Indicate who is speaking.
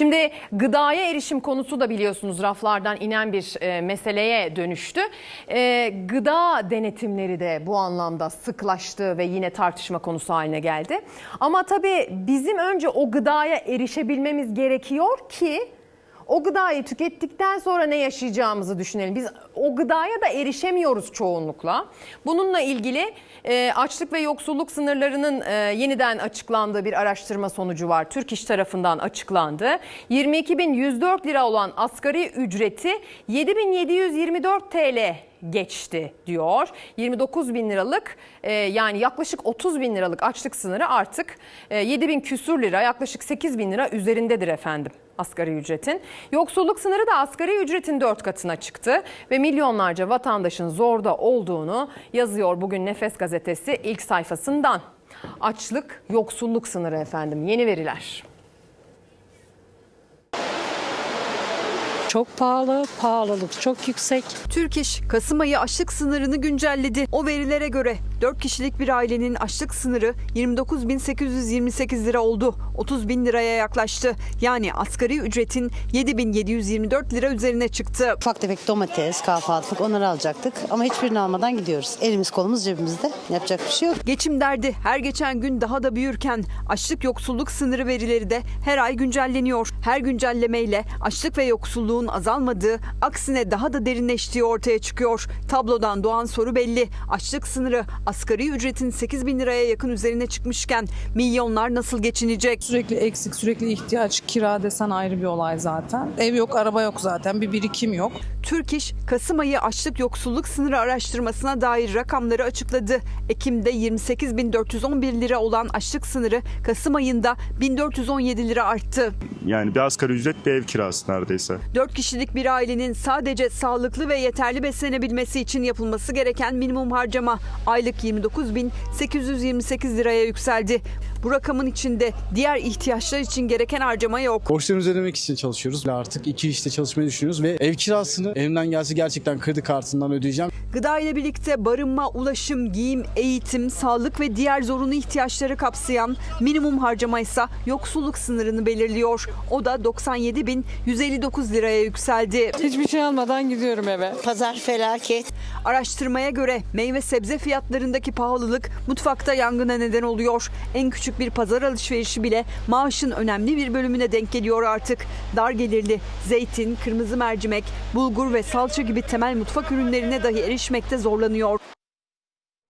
Speaker 1: Şimdi gıdaya erişim konusu da biliyorsunuz raflardan inen bir e, meseleye dönüştü. E, gıda denetimleri de bu anlamda sıklaştı ve yine tartışma konusu haline geldi. Ama tabii bizim önce o gıdaya erişebilmemiz gerekiyor ki o gıdayı tükettikten sonra ne yaşayacağımızı düşünelim. Biz o gıdaya da erişemiyoruz çoğunlukla. Bununla ilgili e, açlık ve yoksulluk sınırlarının e, yeniden açıklandığı bir araştırma sonucu var. Türk İş tarafından açıklandı. 22.104 lira olan asgari ücreti 7.724 TL geçti diyor. 29 bin liralık e, yani yaklaşık 30 bin liralık açlık sınırı artık e, 7 bin küsür lira yaklaşık 8 bin lira üzerindedir efendim asgari ücretin. Yoksulluk sınırı da asgari ücretin 4 katına çıktı ve milyonlarca vatandaşın zorda olduğunu yazıyor bugün Nefes gazetesi ilk sayfasından. Açlık, yoksulluk sınırı efendim yeni veriler.
Speaker 2: Çok pahalı, pahalılık çok yüksek.
Speaker 3: Türk İş Kasım ayı açlık sınırını güncelledi. O verilere göre 4 kişilik bir ailenin açlık sınırı 29.828 lira oldu. 30 bin liraya yaklaştı. Yani asgari ücretin 7.724 lira üzerine çıktı.
Speaker 4: Ufak tefek domates, kahvaltılık onları alacaktık. Ama hiçbirini almadan gidiyoruz. Elimiz kolumuz cebimizde. Yapacak bir şey yok.
Speaker 3: Geçim derdi her geçen gün daha da büyürken açlık yoksulluk sınırı verileri de her ay güncelleniyor. Her güncellemeyle açlık ve yoksulluğun azalmadığı, aksine daha da derinleştiği ortaya çıkıyor. Tablodan doğan soru belli. Açlık sınırı asgari ücretin 8 bin liraya yakın üzerine çıkmışken milyonlar nasıl geçinecek?
Speaker 5: Sürekli eksik, sürekli ihtiyaç, kira desen ayrı bir olay zaten. Ev yok, araba yok zaten, bir birikim yok.
Speaker 3: Türk İş, Kasım ayı açlık yoksulluk sınırı araştırmasına dair rakamları açıkladı. Ekim'de 28.411 lira olan açlık sınırı Kasım ayında 1417 lira arttı.
Speaker 6: Yani bir asgari ücret bir ev kirası neredeyse.
Speaker 3: 4 kişilik bir ailenin sadece sağlıklı ve yeterli beslenebilmesi için yapılması gereken minimum harcama aylık 29.828 liraya yükseldi. Bu rakamın içinde diğer ihtiyaçlar için gereken harcama yok.
Speaker 7: Borçlarımızı ödemek için çalışıyoruz. Artık iki işte çalışmayı düşünüyoruz ve ev kirasını elimden gelse gerçekten kredi kartından ödeyeceğim.
Speaker 3: Gıda ile birlikte barınma, ulaşım, giyim, eğitim, sağlık ve diğer zorunlu ihtiyaçları kapsayan minimum harcama ise yoksulluk sınırını belirliyor. O da 97.159 liraya yükseldi.
Speaker 2: Hiçbir şey almadan gidiyorum eve.
Speaker 4: Pazar felaket.
Speaker 3: Araştırmaya göre meyve sebze fiyatlarındaki pahalılık mutfakta yangına neden oluyor. En küçük bir pazar alışverişi bile maaşın önemli bir bölümüne denk geliyor artık. Dar gelirli zeytin, kırmızı mercimek, bulgur ve salça gibi temel mutfak ürünlerine dahi erişmekte zorlanıyor.